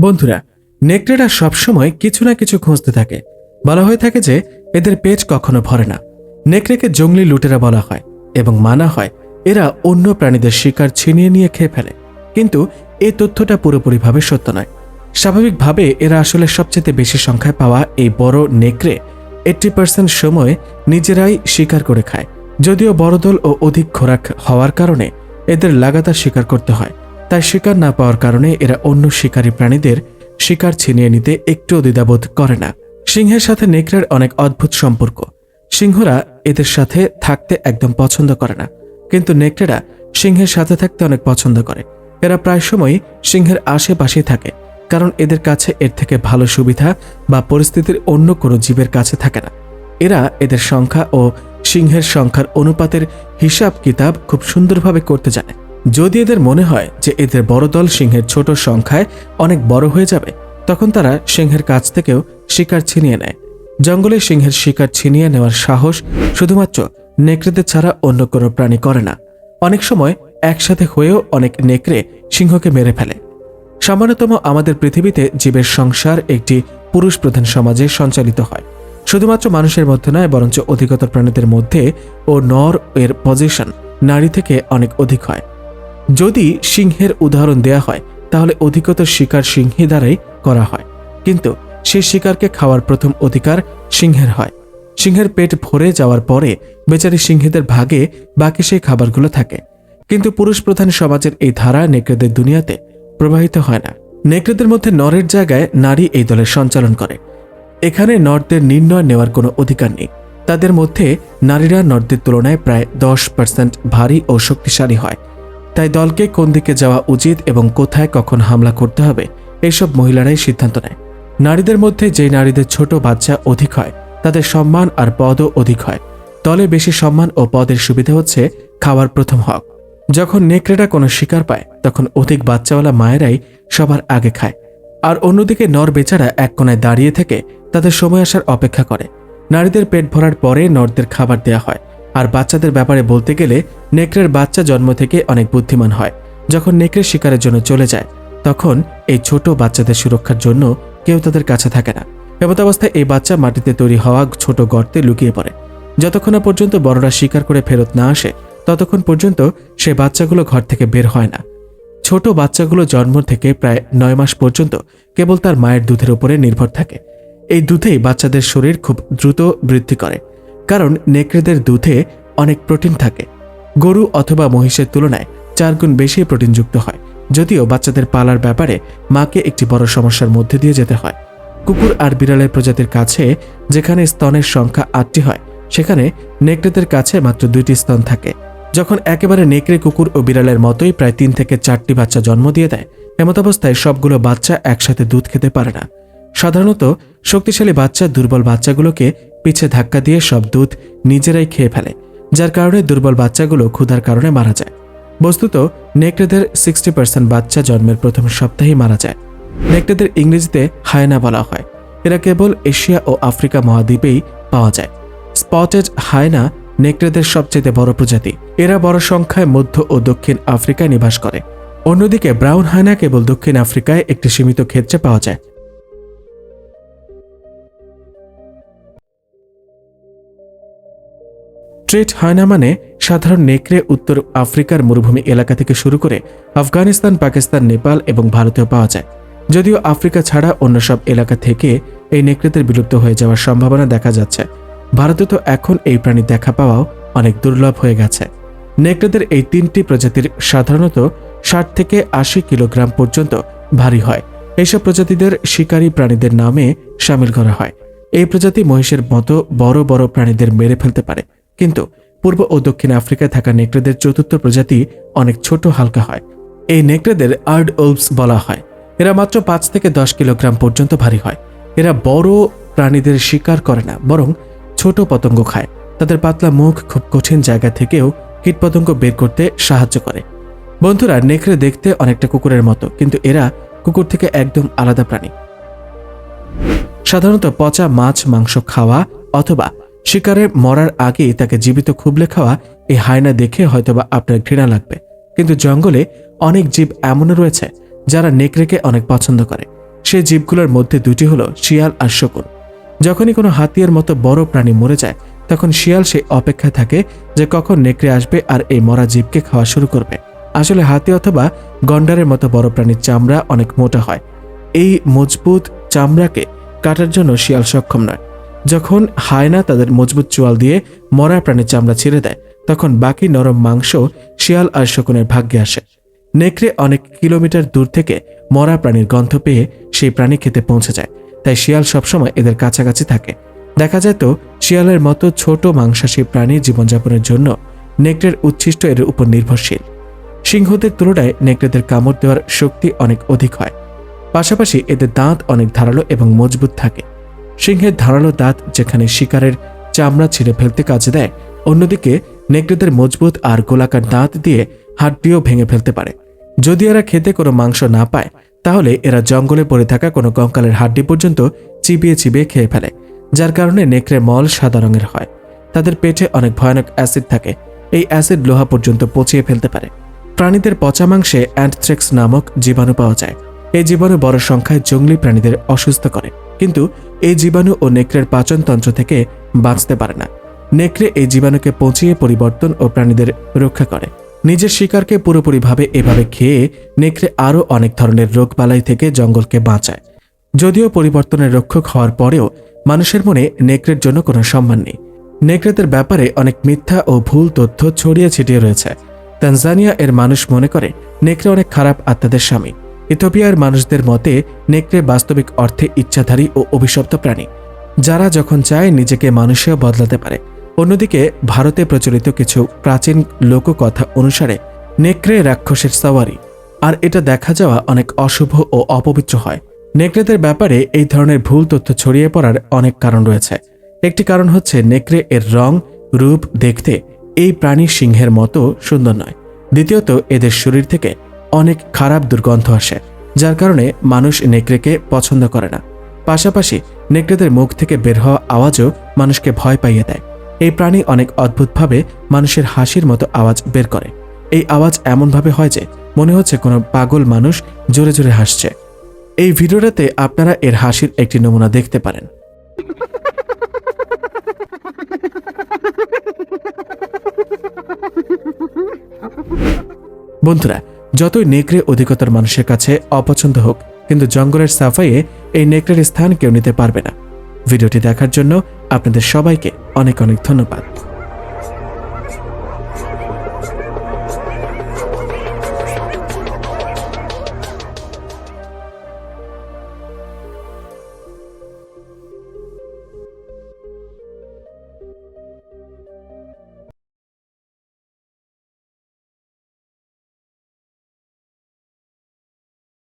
বন্ধুরা, নেকড়েরা সবসময় কিছু না কিছু খুঁজতে থাকে। বলা হয়ে থাকে যে, এদের পেট কখনো ভরে না। নেকড়েকে জঙ্গলি লুটেরা বলা হয় এবং মানা হয় এরা অন্য প্রাণীদের শিকার ছিনিয়ে নিয়ে খেয়ে ফেলে। কিন্তু এই তথ্যটা পুরোপুরিভাবে সত্য নয়। স্বাভাবিকভাবে এরা আসলে সবচেয়ে বেশি সংখ্যায় পাওয়া এই বড় নেকড়ে এইট্টি পার্সেন্ট সময় নিজেরাই শিকার করে খায়। যদিও বড়দল ও অধিক খোরাক হওয়ার কারণে এদের লাগাতার শিকার করতে হয়। তাই শিকার না পাওয়ার কারণে এরা অন্য শিকারী প্রাণীদের শিকার ছিনিয়ে নিতে একটু দ্বিধাবোধ করে না। সিংহের সাথে নেকড়ের অনেক অদ্ভুত সম্পর্ক। সিংহরা এদের সাথে থাকতে একদম পছন্দ করে না, কিন্তু নেকড়েরা সিংহের সাথে থাকতে অনেক পছন্দ করে। এরা প্রায় সময় সিংহের আশেপাশেই থাকে, কারণ এদের কাছে এর থেকে ভালো সুবিধা বা পরিস্থিতির অন্য কোনো জীবের কাছে থাকে না। এরা এদের সংখ্যা ও সিংহের সংখ্যার অনুপাতের হিসাব কিতাব খুব সুন্দরভাবে করতে জানে। যদি এদের মনে হয় যে এদের বড় দল সিংহের ছোট সংখ্যায় অনেক বড় হয়ে যাবে, তখন তারা সিংহের কাছ থেকেও শিকার ছিনিয়ে নেয়। জঙ্গলে সিংহের শিকার ছিনিয়ে নেওয়ার সাহস শুধুমাত্র নেকড়েদের ছাড়া অন্য কোনো প্রাণী করে না। অনেক সময় একসাথে হয়েও অনেক নেকড়ে সিংহকে মেরে ফেলে। সামান্যতম আমাদের পৃথিবীতে জীবের সংসার একটি পুরুষ প্রধান সমাজে সঞ্চালিত হয়। শুধুমাত্র মানুষের মধ্যে নয়, বরঞ্চ অধিকতর প্রাণীদের মধ্যে ও নর এর পজিশন নারী থেকে অনেক অধিক হয়। যদি সিংহের উদাহরণ দেয়া হয়, তাহলে অধিকতর শিকার সিংহী দ্বারাই করা হয়। কিন্তু সেই শিকারকে খাওয়ার প্রথম অধিকার সিংহের হয়। সিংহের পেট ভরে যাওয়ার পরে বেচারি সিংহীদের ভাগে বাকি সেই খাবারগুলো থাকে। কিন্তু পুরুষ প্রধান সমাজের এই ধারা নেকড়েদের দুনিয়াতে প্রবাহিত হয় না। নেকড়েদের মধ্যে নরের জায়গায় নারী এই দলের সঞ্চালন করে। এখানে নর্দের নির্ণয় নেওয়ার কোনো অধিকার নেই। তাদের মধ্যে নারীরা নর্দের তুলনায় প্রায় দশ পার্সেন্ট ভারী ও শক্তিশালী হয়। তাই দলকে কোন দিকে যাওয়া উচিত এবং কোথায় কখন হামলা করতে হবে এইসব মহিলারাই সিদ্ধান্ত নেয়। নারীদের মধ্যে যে নারীদের ছোট বাচ্চা অধিক হয়, তাদের সম্মান আর পদও অধিক হয়। দলে বেশি সম্মান ও পদের সুবিধা হচ্ছে খাওয়ার প্রথম হক। যখন নেকড়েটা কোনো শিকার পায়, তখন অধিক বাচ্চাওয়ালা মায়েরাই সবার আগে খায়। আর অন্যদিকে নর বেচারা এক কোনায় দাঁড়িয়ে থেকে তাদের সময় আসার অপেক্ষা করে। নারীদের পেট ভরার পরে নরদের খাবার দেয়া হয়। আর বাচ্চাদের ব্যাপারে বলতে গেলে নেকড়ের বাচ্চা জন্ম থেকে অনেক বুদ্ধিমান হয়। যখন নেকড়ে শিকারের জন্য চলে যায়, তখন এই ছোট বাচ্চাদের সুরক্ষার জন্য কেউ তাদের কাছে থাকে না। এমত অবস্থায় এই বাচ্চা মাটিতে তৈরি হওয়া ছোট গর্তে লুকিয়ে পড়ে। যতক্ষণ পর্যন্ত বড়রা শিকার করে ফেরত না আসে, ততক্ষণ পর্যন্ত সে বাচ্চাগুলো ঘর থেকে বের হয় না। ছোট বাচ্চাগুলো জন্ম থেকে প্রায় নয় মাস পর্যন্ত কেবল তার মায়ের দুধের উপরে নির্ভর থাকে। এই দুধেই বাচ্চাদের শরীর খুব দ্রুত বৃদ্ধি করে। কারণ নেকড়েদের দুধে অনেক প্রোটিন থাকে। গরু অথবা মহিষের তুলনায় চার গুণ বেশি প্রোটিনযুক্ত হয়, যদিও বাচ্চাদের পালার ব্যাপারে মাকে একটি বড় সমস্যার মধ্যে দিয়ে যেতে হয়। কুকুর আর বিড়ালের প্রজাতির কাছে, যেখানে স্তনের সংখ্যা আটটি হয়, সেখানে নেকড়েদের কাছে মাত্র দুইটি স্তন থাকে। যখন একেবারে নেকড়ে, কুকুর ও বিড়ালের মতোই প্রায় তিন থেকে চারটি বাচ্চা জন্ম দিয়ে দেয় এমত অবস্থায় সবগুলো বাচ্চা একসাথে দুধ খেতে পারে না। সাধারণত শক্তিশালী বাচ্চা, দুর্বল বাচ্চাগুলোকে পিছে ধাক্কা দিয়ে সব দুধ নিজেরাই খেয়ে ফেলে, যার কারণে দুর্বল বাচ্চাগুলো ক্ষুধার কারণে মারা যায়। বস্তুত, নেকড়েদের সিক্সটি পার্সেন্ট বাচ্চা জন্মের প্রথম সপ্তাহেই মারা যায়। নেকড়েদের ইংরেজিতে হায়না বলা হয়। এরা কেবল এশিয়া ও আফ্রিকা মহাদ্বীপেই পাওয়া যায়। স্পটেড হায়না নেকড়েদের সবচেয়ে বড় প্রজাতি। এরা বড় সংখ্যায় মধ্য ও দক্ষিণ আফ্রিকায় নিবাস করে। অন্যদিকে ব্রাউন হায়না কেবল দক্ষিণ আফ্রিকায় একটি সীমিত ক্ষেত্রে পাওয়া যায়। ট্রেট হায়না মানে সাধারণ নেকড়ে উত্তর আফ্রিকার মরুভূমি এলাকা থেকে শুরু করে আফগানিস্তান, পাকিস্তান, নেপাল এবং ভারতেও পাওয়া যায়। যদিও আফ্রিকা ছাড়া অন্য সব এলাকা থেকে এই নেকড়েদের বিলুপ্ত হয়ে যাওয়ার সম্ভাবনা দেখা যাচ্ছে। ভারতে তো এখন এই প্রাণী দেখা পাওয়াও অনেক দুর্লভ হয়ে গেছে। নেকড়েদের এই তিনটি প্রজাতির সাধারণত ষাট থেকে আশি কিলোগ্রাম পর্যন্ত ভারী হয়। এইসব প্রজাতিদের শিকারী প্রাণীদের নামে সামিল করা হয়। এই প্রজাতি মহিষের মতো বড় বড় প্রাণীদের মেরে ফেলতে পারে। কিন্তু পূর্ব ও দক্ষিণ আফ্রিকায় থাকা নেকড়েদের চতুর্থ প্রজাতি অনেক ছোট, হালকা হয়। এই নেকড়েদের আর্ড ওলভস বলা হয়। এরা মাত্র পাঁচ থেকে দশ কিলোগ্রাম পর্যন্ত ভারী হয়। এরা বড় প্রাণীদের শিকার করে না, বরং ছোট পতঙ্গ খায়। তাদের পাতলা মুখ খুব কঠিন জায়গা থেকেও কীটপতঙ্গ বের করতে সাহায্য করে। বন্ধুরা, নেকড়ে দেখতে অনেকটা কুকুরের মতো, কিন্তু এরা কুকুর থেকে একদম আলাদা প্রাণী। সাধারণত পচা মাছ, মাংস খাওয়া অথবা শিকারের মরার আগেই তাকে জীবিত খুবলে খাওয়া এই হায়না দেখে হয়তোবা আপনার ঘৃণা লাগবে। কিন্তু জঙ্গলে অনেক জীব এমনও রয়েছে যারা নেকড়েকে অনেক পছন্দ করে। সেই জীবগুলোর মধ্যে দুটি হলো শিয়াল আর শকুন। যখনই কোনো হাতিয়ার মতো বড় প্রাণী মরে যায়, তখন শিয়াল সেই অপেক্ষায় থাকে যে কখন নেকড়ে আসবে আর এই মরা জীবকে খাওয়া শুরু করবে। আসলে হাতি অথবা গন্ডারের মতো বড় প্রাণীর চামড়া অনেক মোটা হয়। এই মজবুত চামড়াকে কাটার জন্য শিয়াল সক্ষম নয়। যখন হায়না তাদের মজবুত চোয়াল দিয়ে মরা প্রাণীর চামড়া ছিঁড়ে দেয়, তখন বাকি নরম মাংস শিয়াল আর শকুনের ভাগ্যে আসে। নেকড়ে অনেক কিলোমিটার দূর থেকে মরা প্রাণীর গন্ধ পেয়ে সেই প্রাণী খেতে পৌঁছে যায়। তাই শিয়াল সবসময় এদের কাছাকাছি থাকে। দেখা যায় তো, শিয়ালের মতো ছোট মাংসাশী প্রাণী জীবনযাপনের জন্য নেকড়ের উচ্ছিষ্ট এর উপর নির্ভরশীল। সিংহদের তুলনায় নেকড়েদের কামড় দেওয়ার শক্তি অনেক অধিক হয়। পাশাপাশি এদের দাঁত অনেক ধারালো এবং মজবুত থাকে। সিংহের ধারালো দাঁত যেখানে শিকারের চামড়া ছিঁড়ে ফেলতে কাজে দেয়, অন্যদিকে নেকড়েদের মজবুত আর গোলাকার দাঁত দিয়ে হাড্ডিও ভেঙে ফেলতে পারে। যদি এরা খেতে কোনো মাংস না পায়, তাহলে এরা জঙ্গলে পড়ে থাকা কোনো কঙ্কালের হাড্ডি পর্যন্ত চিবিয়ে চিবিয়ে খেয়ে ফেলে, যার কারণে নেকড়ে মল সাদা রঙের হয়। তাদের পেটে অনেক ভয়ানক অ্যাসিড থাকে। এই অ্যাসিড লোহা পর্যন্ত পচিয়ে ফেলতে পারে। প্রাণীদের পচা মাংসে অ্যান্থ্রেক্স নামক জীবাণু পাওয়া যায়। এই জীবাণু বড় সংখ্যায় জঙ্গলি প্রাণীদের অসুস্থ করে। কিন্তু এই জীবাণু ও নেকড়ের পাচনতন্ত্র থেকে বাঁচতে পারে না। নেকড়ে এই জীবাণুকে পচিয়ে পরিবর্তন ও প্রাণীদের রক্ষা করে। নিজের শিকারকে পুরোপুরিভাবে এভাবে খেয়ে নেকড়ে আরও অনেক ধরনের রোগবালাই থেকে জঙ্গলকে বাঁচায়। যদিও পরিবর্তনের রক্ষক হওয়ার পরেও মানুষের মনে নেকড়ের জন্য কোনো সম্মান নেই। নেকড়েদের ব্যাপারে অনেক মিথ্যা ও ভুল তথ্য ছড়িয়ে ছিটিয়ে রয়েছে। তানজানিয়া এর মানুষ মনে করে, নেকড়ে অনেক খারাপ আত্মাদের স্বামী। ইথোপিয়ার মানুষদের মতে, নেকড়ে বাস্তবিক অর্থে ইচ্ছাধারী ও অভিশপ্ত প্রাণী। যারা যখন চায়, নিজেকে মানুষেও বদলাতে পারে। অন্যদিকে, ভারতে প্রচলিত কিছু প্রাচীন লোককথা অনুসারে, নেকড়ে রাক্ষসের সাওয়ারি। আর এটা দেখা যাওয়া অনেক অশুভ ও অপবিত্র হয়। নেকড়েদের ব্যাপারে এই ধরনের ভুল তথ্য ছড়িয়ে পড়ার অনেক কারণ রয়েছে। একটি কারণ হচ্ছে, নেকড়ে এর রং, রূপ দেখতে এই প্রাণী সিংহের মতো সুন্দর নয়। দ্বিতীয়ত, এদের শরীর থেকে অনেক খারাপ দুর্গন্ধ আসে, যার কারণে মানুষ নেকড়েকে পছন্দ করে না। পাশাপাশি নেকড়েদের মুখ থেকে বের হওয়া আওয়াজও মানুষকে ভয় পাইয়ে দেয়। এই প্রাণী অনেক অদ্ভুতভাবে মানুষের হাসির মতো আওয়াজ বের করে। এই আওয়াজ এমনভাবে হয় যে মনে হচ্ছে কোনো পাগল মানুষ জোরে জোরে হাসছে। এই ভিডিওটাতে আপনারা এর হাসির একটি নমুনা দেখতে পারেন। বন্ধুরা যতই নেকড়ে অধিকতর মানুষের কাছে অপছন্দ হোক, কিন্তু জঙ্গলের সাফাইয়ে এই নেকড়ের স্থান কেউ নিতে পারবে না। ভিডিওটি দেখার জন্য আপনাদের সবাইকে অনেক অনেক ধন্যবাদ।